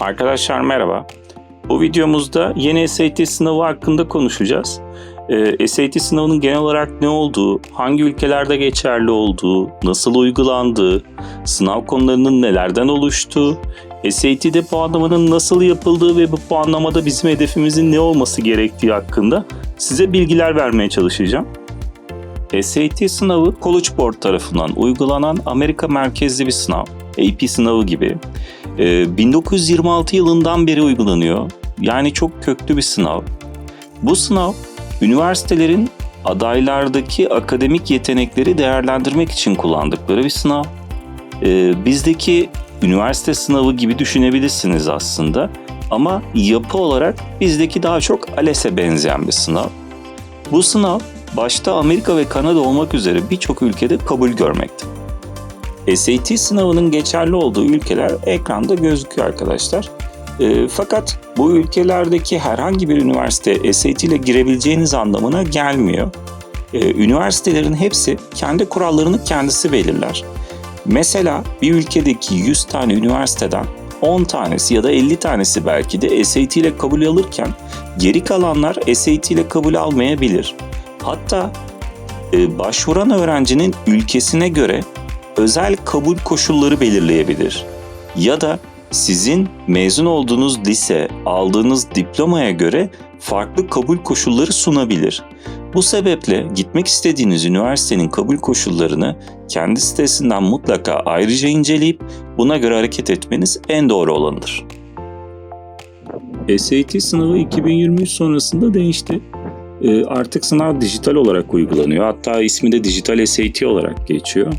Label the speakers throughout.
Speaker 1: Arkadaşlar merhaba. Bu videomuzda yeni SAT sınavı hakkında konuşacağız. Ee, SAT sınavının genel olarak ne olduğu, hangi ülkelerde geçerli olduğu, nasıl uygulandığı, sınav konularının nelerden oluştuğu, SAT'de puanlamanın nasıl yapıldığı ve bu puanlamada bizim hedefimizin ne olması gerektiği hakkında size bilgiler vermeye çalışacağım. SAT sınavı College Board tarafından uygulanan Amerika merkezli bir sınav. AP sınavı gibi. Ee, 1926 yılından beri uygulanıyor. Yani çok köklü bir sınav. Bu sınav üniversitelerin adaylardaki akademik yetenekleri değerlendirmek için kullandıkları bir sınav. Ee, bizdeki üniversite sınavı gibi düşünebilirsiniz aslında. Ama yapı olarak bizdeki daha çok ALES'e benzeyen bir sınav. Bu sınav başta Amerika ve Kanada olmak üzere birçok ülkede kabul görmekte. SAT sınavının geçerli olduğu ülkeler ekranda gözüküyor arkadaşlar. E, fakat bu ülkelerdeki herhangi bir üniversite SAT ile girebileceğiniz anlamına gelmiyor. E, üniversitelerin hepsi kendi kurallarını kendisi belirler. Mesela bir ülkedeki 100 tane üniversiteden 10 tanesi ya da 50 tanesi belki de SAT ile kabul alırken geri kalanlar SAT ile kabul almayabilir. Hatta e, başvuran öğrencinin ülkesine göre özel kabul koşulları belirleyebilir. Ya da sizin mezun olduğunuz lise, aldığınız diplomaya göre farklı kabul koşulları sunabilir. Bu sebeple gitmek istediğiniz üniversitenin kabul koşullarını kendi sitesinden mutlaka ayrıca inceleyip buna göre hareket etmeniz en doğru olanıdır. SAT sınavı 2023 sonrasında değişti. Ee, Artık sınav dijital olarak uygulanıyor. Hatta ismi de dijital SAT olarak geçiyor.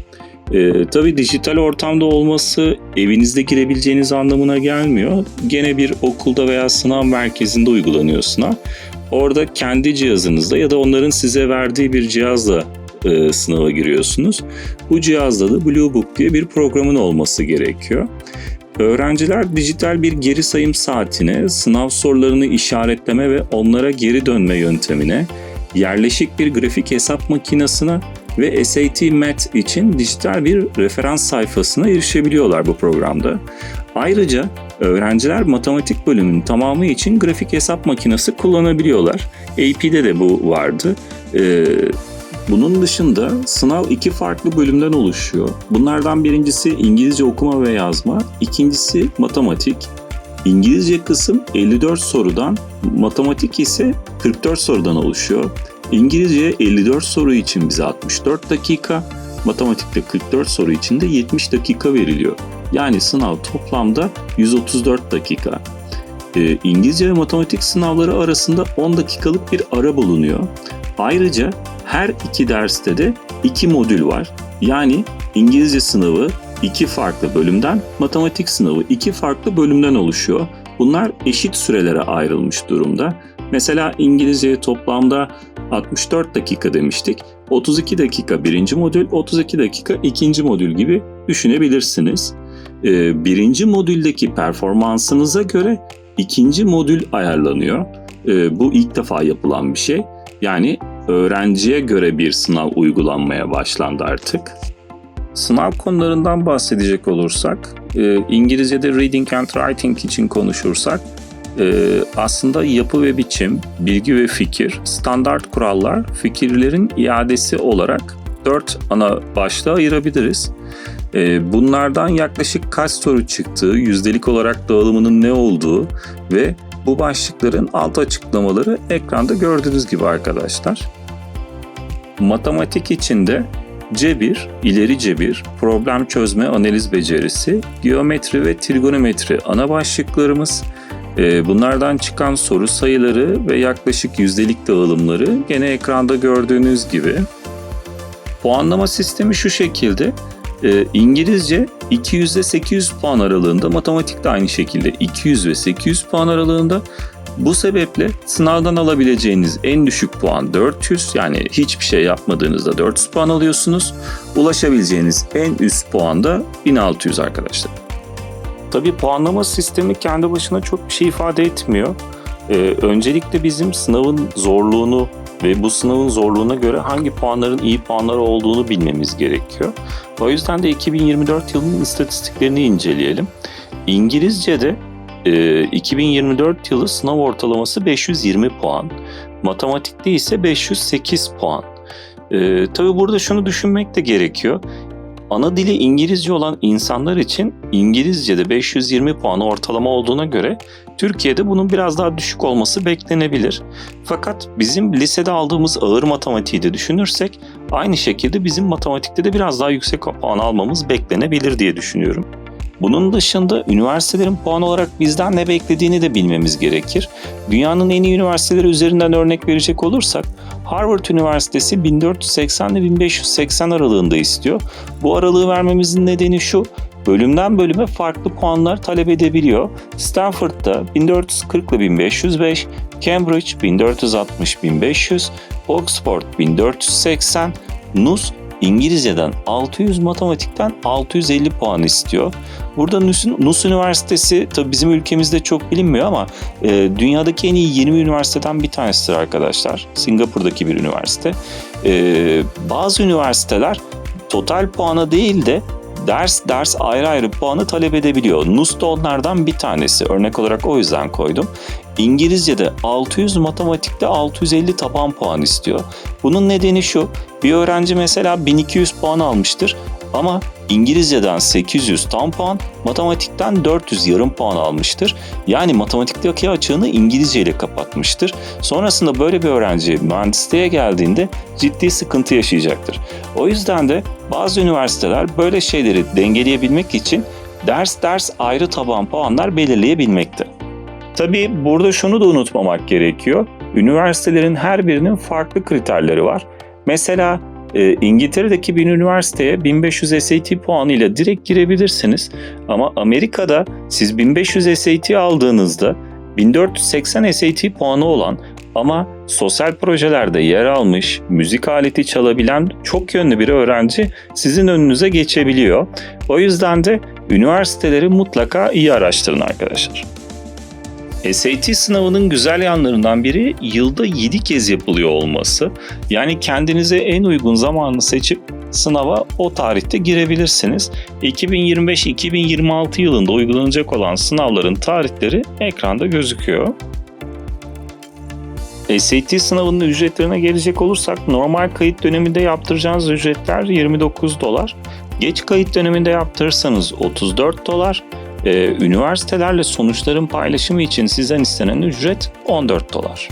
Speaker 1: Ee, tabii dijital ortamda olması evinizde girebileceğiniz anlamına gelmiyor. Gene bir okulda veya sınav merkezinde uygulanıyor sınav. Orada kendi cihazınızda ya da onların size verdiği bir cihazla e, sınava giriyorsunuz. Bu cihazda da Blue Book diye bir programın olması gerekiyor. Öğrenciler dijital bir geri sayım saatine, sınav sorularını işaretleme ve onlara geri dönme yöntemine, yerleşik bir grafik hesap makinesine ve SAT Math için dijital bir referans sayfasına erişebiliyorlar bu programda. Ayrıca öğrenciler matematik bölümünün tamamı için grafik hesap makinesi kullanabiliyorlar. AP'de de bu vardı. Ee, bunun dışında sınav iki farklı bölümden oluşuyor. Bunlardan birincisi İngilizce okuma ve yazma, ikincisi matematik. İngilizce kısım 54 sorudan, matematik ise 44 sorudan oluşuyor. İngilizce 54 soru için bize 64 dakika, matematikte 44 soru için de 70 dakika veriliyor. Yani sınav toplamda 134 dakika. Ee, İngilizce ve matematik sınavları arasında 10 dakikalık bir ara bulunuyor. Ayrıca her iki derste de iki modül var. Yani İngilizce sınavı iki farklı bölümden, matematik sınavı iki farklı bölümden oluşuyor. Bunlar eşit sürelere ayrılmış durumda. Mesela İngilizceye toplamda 64 dakika demiştik. 32 dakika birinci modül, 32 dakika ikinci modül gibi düşünebilirsiniz. Ee, birinci modüldeki performansınıza göre ikinci modül ayarlanıyor. Ee, bu ilk defa yapılan bir şey. Yani öğrenciye göre bir sınav uygulanmaya başlandı artık. Sınav konularından bahsedecek olursak, e, İngilizce'de reading and writing için konuşursak, e, aslında yapı ve biçim, bilgi ve fikir, standart kurallar, fikirlerin iadesi olarak dört ana başlığa ayırabiliriz. E, bunlardan yaklaşık kaç soru çıktığı, yüzdelik olarak dağılımının ne olduğu ve bu başlıkların alt açıklamaları ekranda gördüğünüz gibi arkadaşlar. Matematik içinde cebir, ileri cebir, problem çözme analiz becerisi, geometri ve trigonometri ana başlıklarımız. Ee, bunlardan çıkan soru sayıları ve yaklaşık yüzdelik dağılımları gene ekranda gördüğünüz gibi. Puanlama sistemi şu şekilde. Ee, İngilizce 200 ile 800 puan aralığında, matematik de aynı şekilde 200 ve 800 puan aralığında. Bu sebeple sınavdan alabileceğiniz en düşük puan 400 yani hiçbir şey yapmadığınızda 400 puan alıyorsunuz. Ulaşabileceğiniz en üst puan da 1600 arkadaşlar. Tabii puanlama sistemi kendi başına çok bir şey ifade etmiyor. Ee, öncelikle bizim sınavın zorluğunu ve bu sınavın zorluğuna göre hangi puanların iyi puanlar olduğunu bilmemiz gerekiyor. O yüzden de 2024 yılının istatistiklerini inceleyelim. İngilizce'de e, 2024 yılı sınav ortalaması 520 puan. Matematikte ise 508 puan. E, tabii burada şunu düşünmek de gerekiyor. Ana dili İngilizce olan insanlar için İngilizce'de 520 puan ortalama olduğuna göre Türkiye'de bunun biraz daha düşük olması beklenebilir. Fakat bizim lisede aldığımız ağır matematiği de düşünürsek aynı şekilde bizim matematikte de biraz daha yüksek puan almamız beklenebilir diye düşünüyorum. Bunun dışında üniversitelerin puan olarak bizden ne beklediğini de bilmemiz gerekir. Dünyanın en iyi üniversiteleri üzerinden örnek verecek olursak Harvard Üniversitesi 1480 ile 1580 aralığında istiyor. Bu aralığı vermemizin nedeni şu, bölümden bölüme farklı puanlar talep edebiliyor. Stanford'da 1440 ile 1505, Cambridge 1460-1500, Oxford 1480, NUS İngilizceden 600, matematikten 650 puan istiyor. Burada NUS, NUS Üniversitesi tabii bizim ülkemizde çok bilinmiyor ama e, dünyadaki en iyi 20 üniversiteden bir tanesidir arkadaşlar. Singapur'daki bir üniversite. E, bazı üniversiteler total puana değil de ders ders ayrı ayrı puanı talep edebiliyor. NUS da onlardan bir tanesi. Örnek olarak o yüzden koydum. İngilizce'de 600, matematikte 650 taban puan istiyor. Bunun nedeni şu. Bir öğrenci mesela 1200 puan almıştır ama İngilizceden 800 tam puan, matematikten 400 yarım puan almıştır. Yani matematikteki açığını İngilizce ile kapatmıştır. Sonrasında böyle bir öğrenci mühendisliğe geldiğinde ciddi sıkıntı yaşayacaktır. O yüzden de bazı üniversiteler böyle şeyleri dengeleyebilmek için ders ders ayrı taban puanlar belirleyebilmekte. Tabii burada şunu da unutmamak gerekiyor. Üniversitelerin her birinin farklı kriterleri var. Mesela e, İngiltere'deki bir üniversiteye 1500 SAT puanıyla direkt girebilirsiniz. Ama Amerika'da siz 1500 SAT aldığınızda 1480 SAT puanı olan ama sosyal projelerde yer almış, müzik aleti çalabilen çok yönlü bir öğrenci sizin önünüze geçebiliyor. O yüzden de üniversiteleri mutlaka iyi araştırın arkadaşlar. SAT sınavının güzel yanlarından biri yılda 7 kez yapılıyor olması. Yani kendinize en uygun zamanı seçip sınava o tarihte girebilirsiniz. 2025-2026 yılında uygulanacak olan sınavların tarihleri ekranda gözüküyor. SAT sınavının ücretlerine gelecek olursak normal kayıt döneminde yaptıracağınız ücretler 29 dolar. Geç kayıt döneminde yaptırırsanız 34 dolar. Ee, üniversitelerle sonuçların paylaşımı için sizden istenen ücret 14 dolar.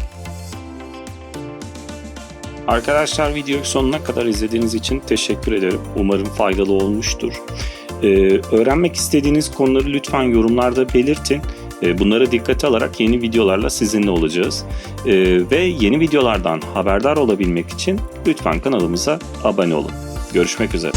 Speaker 1: Arkadaşlar videoyu sonuna kadar izlediğiniz için teşekkür ederim. Umarım faydalı olmuştur. Ee, öğrenmek istediğiniz konuları lütfen yorumlarda belirtin. Ee, bunlara dikkate alarak yeni videolarla sizinle olacağız. Ee, ve yeni videolardan haberdar olabilmek için lütfen kanalımıza abone olun. Görüşmek üzere.